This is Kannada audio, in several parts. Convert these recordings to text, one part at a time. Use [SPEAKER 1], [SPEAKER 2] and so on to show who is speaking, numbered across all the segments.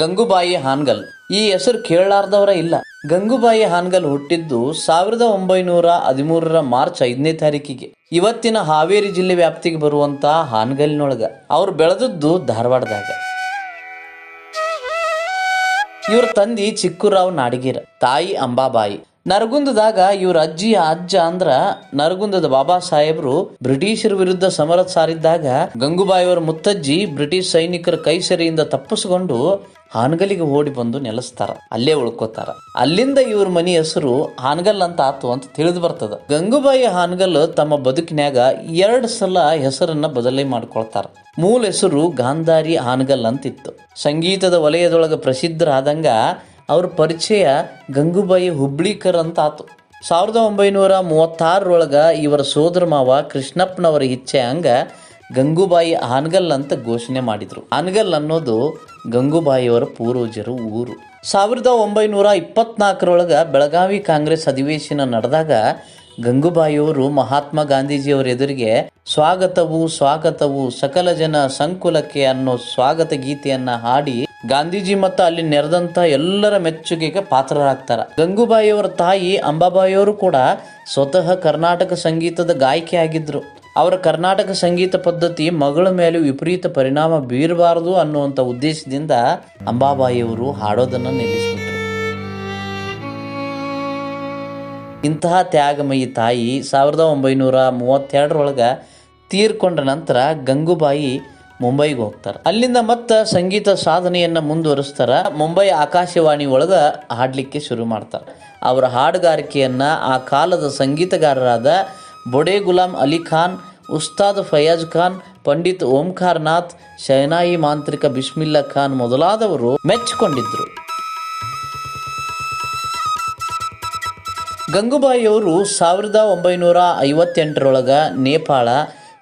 [SPEAKER 1] ಗಂಗುಬಾಯಿ ಹಾನ್ಗಲ್. ಈ ಹೆಸರು ಕೇಳಲಾರ್ದವರ ಇಲ್ಲ. ಗಂಗುಬಾಯಿ ಹಾನ್ಗಲ್ ಹುಟ್ಟಿದ್ದು ಸಾವಿರದ ಒಂಬೈನೂರ ಹದಿಮೂರರ ಮಾರ್ಚ್ ಐದನೇ ತಾರೀಕಿಗೆ. ಇವತ್ತಿನ ಹಾವೇರಿ ಜಿಲ್ಲೆ ವ್ಯಾಪ್ತಿಗೆ ಬರುವಂತ ಹಾನ್ಗಲ್ನೊಳಗ ಅವ್ರು ಬೆಳೆದದ್ದು ಧಾರವಾಡದಾಗ. ಇವ್ರ ತಂದಿ ಚಿಕ್ಕುರಾವ್ ನಾಡಿಗೀರ, ತಾಯಿ ಅಂಬಾಬಾಯಿ. ನರಗುಂದದಾಗ ಇವ್ರ ಅಜ್ಜಿ ಅಜ್ಜ ಅಂದ್ರ ನರಗುಂದದ ಬಾಬಾ ಸಾಹೇಬ್ರು ಬ್ರಿಟಿಷರ ವಿರುದ್ಧ ಸಮರ ಸಾರಿದ್ದಾಗ ಗಂಗುಬಾಯಿಯವರ ಮುತ್ತಜ್ಜಿ ಬ್ರಿಟಿಷ್ ಸೈನಿಕರ ಕೈ ಸೆರೆಯಿಂದ ತಪ್ಪಿಸಿಕೊಂಡು ಹಾನಗಲಿಗೆ ಓಡಿ ಬಂದು ನೆಲೆಸ್ತಾರ. ಅಲ್ಲೇ ಉಳ್ಕೋತಾರ. ಅಲ್ಲಿಂದ ಇವ್ರ ಮನಿ ಹೆಸರು ಹಾನಗಲ್ ಅಂತ ಆತು ಅಂತ ತಿಳಿದು ಬರ್ತದ. ಗಂಗೂಬಾಯಿ ಹಾನಗಲ್ ತಮ್ಮ ಬದುಕಿನ್ಯಾಗ ಎರಡು ಸಲ ಹೆಸರನ್ನ ಬದಲಿ ಮಾಡ್ಕೊಳ್ತಾರ. ಮೂಲ ಹೆಸರು ಗಾಂಧಾರಿ ಹಾನಗಲ್ ಅಂತಿತ್ತು. ಸಂಗೀತದ ವಲಯದೊಳಗೆ ಪ್ರಸಿದ್ಧರಾದಂಗ ಅವ್ರ ಪರಿಚಯ ಗಂಗೂಬಾಯಿ ಹುಬ್ಳಿಕರ್ ಅಂತ ಆತು. ಸಾವಿರದ ಒಂಬೈನೂರ ಮೂವತ್ತಾರರೊಳಗ ಇವರ ಸೋದರ ಮಾವ ಕೃಷ್ಣಪ್ಪನವರ ಇಚ್ಛೆ ಹಂಗ ಗಂಗೂಬಾಯಿ ಹಾನಗಲ್ ಅಂತ ಘೋಷಣೆ ಮಾಡಿದ್ರು. ಹಾನಗಲ್ ಅನ್ನೋದು ಗಂಗೂಬಾಯಿಯವರ ಪೂರ್ವಜರು ಊರು. ಸಾವಿರದ ಒಂಬೈನೂರ ಇಪ್ಪತ್ನಾಲ್ಕರೊಳಗ ಬೆಳಗಾವಿ ಕಾಂಗ್ರೆಸ್ ಅಧಿವೇಶನ ನಡೆದಾಗ ಗಂಗೂಬಾಯಿಯವರು ಮಹಾತ್ಮ ಗಾಂಧೀಜಿಯವರ ಎದುರಿಗೆ ಸ್ವಾಗತವು ಸ್ವಾಗತವು ಸಕಲ ಜನ ಸಂಕುಲಕ್ಕೆ ಅನ್ನೋ ಸ್ವಾಗತ ಗೀತೆಯನ್ನ ಹಾಡಿ ಗಾಂಧೀಜಿ ಮತ್ತು ಅಲ್ಲಿ ನೆರೆದಂತ ಎಲ್ಲರ ಮೆಚ್ಚುಗೆಗೆ ಪಾತ್ರರಾಗ್ತಾರ. ಗಂಗೂಬಾಯಿಯವರ ತಾಯಿ ಅಂಬಾಬಾಯಿಯವರು ಕೂಡ ಸ್ವತಃ ಕರ್ನಾಟಕ ಸಂಗೀತದ ಗಾಯಕಿ ಆಗಿದ್ರು. ಅವರ ಕರ್ನಾಟಕ ಸಂಗೀತ ಪದ್ಧತಿ ಮಗಳ ಮೇಲೆ ವಿಪರೀತ ಪರಿಣಾಮ ಬೀರಬಾರದು ಅನ್ನುವಂಥ ಉದ್ದೇಶದಿಂದ ಅಂಬಾಬಾಯಿಯವರು ಹಾಡೋದನ್ನು ನಿಲ್ಲಿಸಿಬಿಟ್ರು. ಇಂತಹ ತ್ಯಾಗಮಯಿ ತಾಯಿ ಸಾವಿರದ ಒಂಬೈನೂರ ಮೂವತ್ತೆರಡರೊಳಗೆ ತೀರ್ಕೊಂಡ ನಂತರ ಗಂಗೂಬಾಯಿ ಮುಂಬೈಗೆ ಹೋಗ್ತಾರೆ. ಅಲ್ಲಿಂದ ಮತ್ತೆ ಸಂಗೀತ ಸಾಧನೆಯನ್ನು ಮುಂದುವರಿಸ್ತಾರ. ಮುಂಬೈ ಆಕಾಶವಾಣಿ ಒಳಗೆ ಹಾಡಲಿಕ್ಕೆ ಶುರು ಮಾಡ್ತಾರೆ. ಅವರ ಹಾಡುಗಾರಿಕೆಯನ್ನು ಆ ಕಾಲದ ಸಂಗೀತಗಾರರಾದ ಬೊಡೆ ಗುಲಾಂ ಅಲಿ ಖಾನ್, ಉಸ್ತಾದ್ ಫಯಾಜ್ ಖಾನ್, ಪಂಡಿತ್ ಓಂಕಾರ್ ನಾಥ್ ಶೈನಾಯಿ ಮಾಂತ್ರಿಕ ಬಿಸ್ಮಿಲ್ಲಾ ಖಾನ್ ಮೊದಲಾದವರು ಮೆಚ್ಚಿಕೊಂಡಿದ್ರು. ಗಂಗೂಬಾಯಿಯವರು ಸಾವಿರದ ಒಂಬೈನೂರ ಐವತ್ತೆಂಟರೊಳಗೆ ನೇಪಾಳ,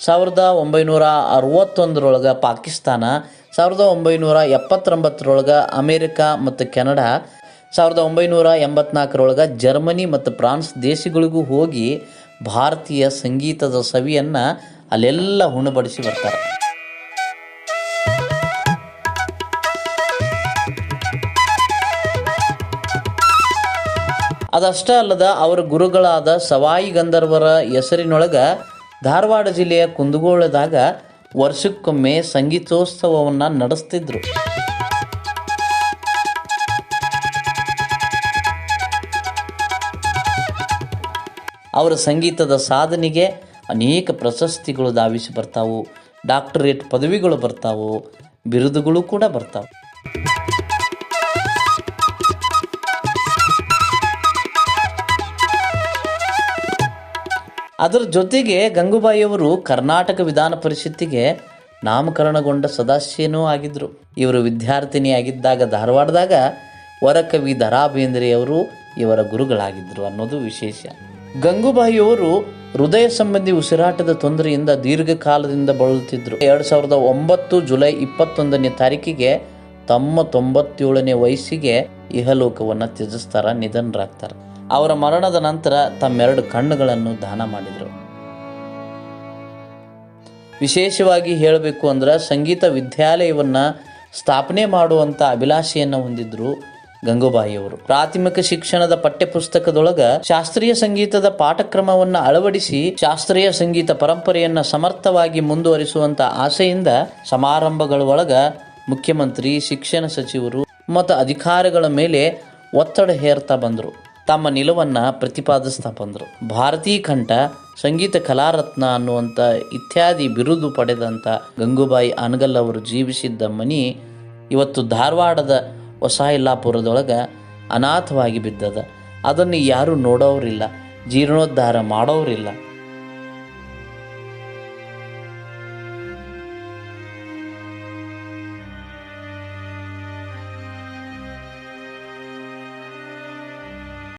[SPEAKER 1] ಸಾವಿರದ ಒಂಬೈನೂರ ಅರವತ್ತೊಂದರೊಳಗೆ ಪಾಕಿಸ್ತಾನ, ಸಾವಿರದ ಒಂಬೈನೂರ ಎಪ್ಪತ್ತೊಂಬತ್ತರೊಳಗೆ ಅಮೇರಿಕ ಮತ್ತು ಕೆನಡಾ, ಸಾವಿರದ ಒಂಬೈನೂರ ಎಂಬತ್ನಾಲ್ಕರೊಳಗೆ ಜರ್ಮನಿ ಮತ್ತು ಫ್ರಾನ್ಸ್ ದೇಶಗಳಿಗೂ ಹೋಗಿ ಭಾರತೀಯ ಸಂಗೀತದ ಸವಿಯನ್ನು ಅಲ್ಲೆಲ್ಲ ಉಣಬಡಿಸಿ ಬರ್ತಾರೆ. ಅದಷ್ಟೇ ಅಲ್ಲದ ಅವರ ಗುರುಗಳಾದ ಸವಾಯಿ ಗಂಧರ್ವರ ಹೆಸರಿನೊಳಗ ಧಾರವಾಡ ಜಿಲ್ಲೆಯ ಕುಂದಗೋಳದಾಗ ವರ್ಷಕ್ಕೊಮ್ಮೆ ಸಂಗೀತೋತ್ಸವವನ್ನು ನಡೆಸ್ತಿದ್ರು. ಅವರ ಸಂಗೀತದ ಸಾಧನೆಗೆ ಅನೇಕ ಪ್ರಶಸ್ತಿಗಳು ಧಾವಿಸಿ ಬರ್ತಾವು. ಡಾಕ್ಟರೇಟ್ ಪದವಿಗಳು ಬರ್ತಾವು. ಬಿರುದುಗಳು ಕೂಡ ಬರ್ತಾವೆ. ಅದರ ಜೊತೆಗೆ ಗಂಗೂಬಾಯಿಯವರು ಕರ್ನಾಟಕ ವಿಧಾನ ಪರಿಷತ್ತಿಗೆ ನಾಮಕರಣಗೊಂಡ ಸದಸ್ಯನೂ ಆಗಿದ್ದರು ಇವರು ವಿದ್ಯಾರ್ಥಿನಿಯಾಗಿದ್ದಾಗ, ಧಾರವಾಡದಾಗ ವರಕವಿ ದರಾ ಬೇಂದ್ರೆಯವರು ಇವರ ಗುರುಗಳಾಗಿದ್ದರು ಅನ್ನೋದು ವಿಶೇಷ. ಗಂಗೂಬಾಯಿಯವರು ಹೃದಯ ಸಂಬಂಧಿ ಉಸಿರಾಟದ ತೊಂದರೆಯಿಂದ ದೀರ್ಘಕಾಲದಿಂದ ಬಳಲುತ್ತಿದ್ದರು. ಎರಡು ಸಾವಿರದ ಒಂಬತ್ತು ಜುಲೈ ಇಪ್ಪತ್ತೊಂದನೇ ತಾರೀಕಿಗೆ ತಮ್ಮ ತೊಂಬತ್ತೇಳನೇ ವಯಸ್ಸಿಗೆ ಇಹಲೋಕವನ್ನು ತ್ಯಜಿಸ್ತಾರ, ನಿಧನರಾಗ್ತಾರೆ. ಅವರ ಮರಣದ ನಂತರ ತಮ್ಮೆರಡು ಕಣ್ಣುಗಳನ್ನು ದಾನ ಮಾಡಿದರು. ವಿಶೇಷವಾಗಿ ಹೇಳಬೇಕು ಅಂದ್ರೆ ಸಂಗೀತ ವಿದ್ಯಾಲಯವನ್ನು ಸ್ಥಾಪನೆ ಮಾಡುವಂಥ ಅಭಿಲಾಷೆಯನ್ನು ಹೊಂದಿದ್ರು. ಗಂಗೂಬಾಯಿಯವರು. ಪ್ರಾಥಮಿಕ ಶಿಕ್ಷಣದ ಪಠ್ಯಪುಸ್ತಕದೊಳಗ ಶಾಸ್ತ್ರೀಯ ಸಂಗೀತದ ಪಾಠಕ್ರಮವನ್ನ ಅಳವಡಿಸಿ ಶಾಸ್ತ್ರೀಯ ಸಂಗೀತ ಪರಂಪರೆಯನ್ನ ಸಮರ್ಥವಾಗಿ ಮುಂದುವರಿಸುವಂತ ಆಸೆಯಿಂದ ಸಮಾರಂಭಗಳ ಒಳಗ ಮುಖ್ಯಮಂತ್ರಿ, ಶಿಕ್ಷಣ ಸಚಿವರು ಮತ್ತು ಅಧಿಕಾರಿಗಳ ಮೇಲೆ ಒತ್ತಡ ಹೇರ್ತಾ ಬಂದರು. ತಮ್ಮ ನಿಲುವನ್ನ ಪ್ರತಿಪಾದಿಸ್ತಾ ಬಂದರು. ಭಾರತೀ ಕಂಠ ಸಂಗೀತ ಕಲಾರತ್ನ ಅನ್ನುವಂಥ ಇತ್ಯಾದಿ ಬಿರುದು ಪಡೆದಂಥ ಗಂಗೂಬಾಯಿ ಅನಗಲ್ ಅವರು ಜೀವಿಸಿದ್ದ ಮನಿ ಇವತ್ತು ಧಾರವಾಡದ ಹೊಸ ಅನಾಥವಾಗಿ ಬಿದ್ದದ. ಅದನ್ನು ಯಾರೂ ನೋಡೋರಿಲ್ಲ. ಜೀರ್ಣೋದ್ಧಾರ ಮಾಡೋರಿಲ್ಲ.